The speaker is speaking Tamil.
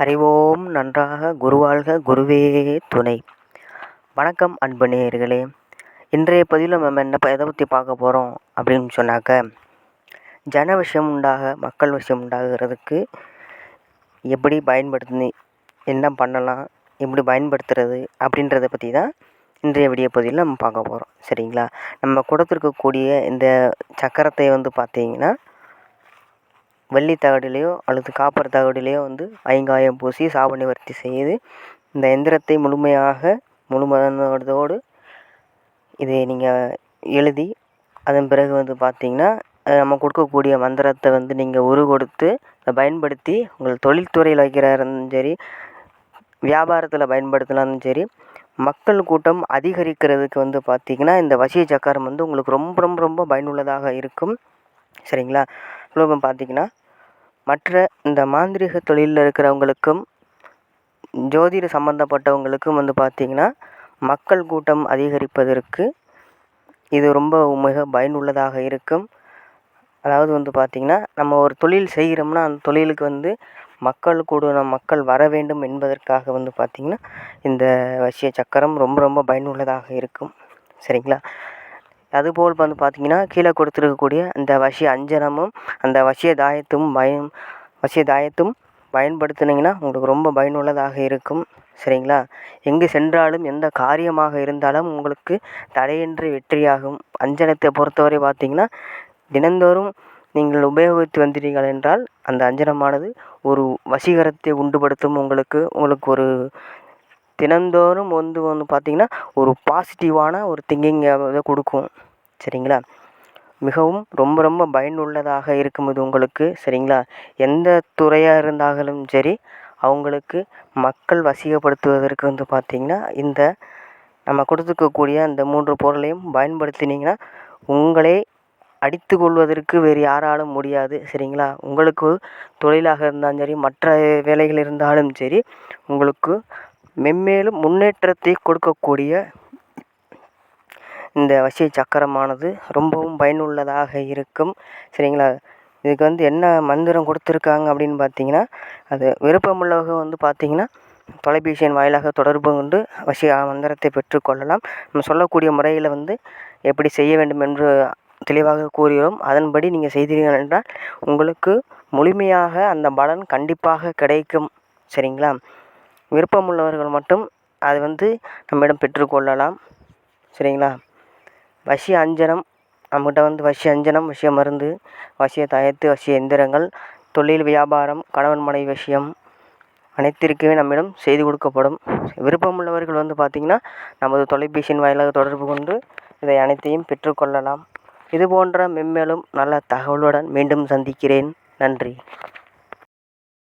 அறிவோம் நன்றாக குருவாழ்க குருவே துணை. வணக்கம் அன்பு நேயர்களே. இன்றைய பதிவில் நம்ம என்ன எதை பற்றி பார்க்க போகிறோம் அப்படின்னு சொன்னாக்க ஜன விஷயம் உண்டாக மக்கள் விஷயம் உண்டாகிறதுக்கு எப்படி பயன்படுத்தி என்ன பண்ணலாம் எப்படி பயன்படுத்துறது அப்படின்றத பற்றி தான் இன்றைய வீடியோ பதிவில் நம்ம பார்க்க போகிறோம் சரிங்களா? நம்ம கொடுத்துருக்கக்கூடிய இந்த சக்கரத்தை வந்து பார்த்தீங்கன்னா வெள்ளி தகடுலேயோ அல்லது காப்பர் தகடுலேயோ வந்து ஐங்காயம் பூசி சாப நிவர்த்தி செய்து இந்த எந்திரத்தை முழுமையாக முழுமனதோடு இதை நீங்கள் எழுதி அதன் பிறகு வந்து பார்த்தீங்கன்னா நம்ம கொடுக்கக்கூடிய மந்திரத்தை வந்து நீங்கள் உரு கொடுத்து அதை பயன்படுத்தி உங்கள் தொழில்துறையில் வைக்கிறாருந்தாலும் சரி வியாபாரத்தில் பயன்படுத்தினாலும் சரி மக்கள் கூட்டம் அதிகரிக்கிறதுக்கு வந்து பார்த்திங்கன்னா இந்த வசிய சக்கரம் வந்து உங்களுக்கு ரொம்ப ரொம்ப ரொம்ப பயனுள்ளதாக இருக்கும். சரிங்களா? இப்போ பார்த்திங்கன்னா மற்ற இந்த மாந்திரிக தொழிலில் இருக்கிறவங்களுக்கும் ஜோதிட சம்மந்தப்பட்டவங்களுக்கும் வந்து பார்த்திங்கன்னா மக்கள் கூட்டம் அதிகரிப்பதற்கு இது ரொம்ப மிக பயனுள்ளதாக இருக்கும். அதாவது வந்து பார்த்திங்கன்னா நம்ம ஒரு தொழில் செய்கிறோம்னா அந்த தொழிலுக்கு வந்து மக்கள் கூட மக்கள் வர வேண்டும் என்பதற்காக வந்து பார்த்திங்கன்னா இந்த வசிய சக்கரம் ரொம்ப ரொம்ப பயனுள்ளதாக இருக்கும். சரிங்களா? அதுபோல் வந்து பார்த்திங்கன்னா கீழே கொடுத்துருக்கக்கூடிய அந்த வசிய அஞ்சனமும் அந்த வசிய தாயத்தும் பயம் வசிய தாயத்தும் பயன்படுத்துனீங்கன்னா உங்களுக்கு ரொம்ப பயனுள்ளதாக இருக்கும். சரிங்களா? எங்கு சென்றாலும் எந்த காரியமாக இருந்தாலும் உங்களுக்கு தடையின்றி வெற்றியாகும். அஞ்சனத்தை பொறுத்தவரை பார்த்திங்கன்னா தினந்தோறும் நீங்கள் உபயோகித்து வந்தீர்கள் என்றால் அந்த அஞ்சனமானது ஒரு வசீகரத்தை உண்டுபடுத்தும். உங்களுக்கு உங்களுக்கு ஒரு தினந்தோறும் வந்து வந்து பார்த்திங்கன்னா ஒரு பாசிட்டிவான ஒரு திங்கிங் இதை கொடுக்கும். சரிங்களா? மிகவும் ரொம்ப ரொம்ப பயனுள்ளதாக இருக்கும் இது உங்களுக்கு. சரிங்களா? எந்த துறையாக இருந்தாலும் சரி அவங்களுக்கு மக்கள் வசீகப்படுத்துவதற்கு வந்து பார்த்திங்கன்னா இந்த நம்ம கொடுத்துருக்கக்கூடிய அந்த மூன்று பொருளையும் பயன்படுத்தினீங்கன்னா உங்களே அடித்து கொள்வதற்கு வேறு யாராலும் முடியாது. சரிங்களா? உங்களுக்கு தொழிலாக இருந்தாலும் சரி மற்ற வேலைகள் இருந்தாலும் சரி உங்களுக்கு மென்மேலும் முன்னேற்றத்தை கொடுக்கக்கூடிய இந்த வசிய சக்கரமானது ரொம்பவும் பயனுள்ளதாக இருக்கும். சரிங்களா? இதுக்கு வந்து என்ன மந்திரம் கொடுத்துருக்காங்க அப்படின்னு பார்த்தீங்கன்னா அது விருப்பமுள்ளவங்க வந்து பார்த்தீங்கன்னா தொலைபேசியின் வாயிலாக தொடர்பு கொண்டு வசிய மந்திரத்தை பெற்றுக்கொள்ளலாம் நம்ம சொல்லக்கூடிய முறையில் வந்து எப்படி செய்ய வேண்டும் என்று தெளிவாக கூறுகிறோம். அதன்படி நீங்கள் செய்தீர்கள் என்றால் உங்களுக்கு முழுமையாக அந்த பலன் கண்டிப்பாக கிடைக்கும். சரிங்களா? விருப்பமுள்ளவர்கள் மட்டும் அது வந்து நம்மிடம் பெற்றுக்கொள்ளலாம் சரிங்களா? வசிய அஞ்சனம் நம்மகிட்ட வந்து வசிய அஞ்சனம் வசிய மருந்து வசிய தயத்து வசிய எந்திரங்கள் தொழில் வியாபாரம் கணவன் மனைவி விஷயம் அனைத்திற்குமே நம்மிடம் செய்து கொடுக்கப்படும். விருப்பமுள்ளவர்கள் வந்து பார்த்திங்கன்னா நமது தொலைபேசியின் வாயிலாக தொடர்பு கொண்டு இதை அனைத்தையும் பெற்றுக்கொள்ளலாம் இது போன்ற மென்மேலும் நல்ல தகவலுடன் மீண்டும் சந்திக்கிறேன். நன்றி.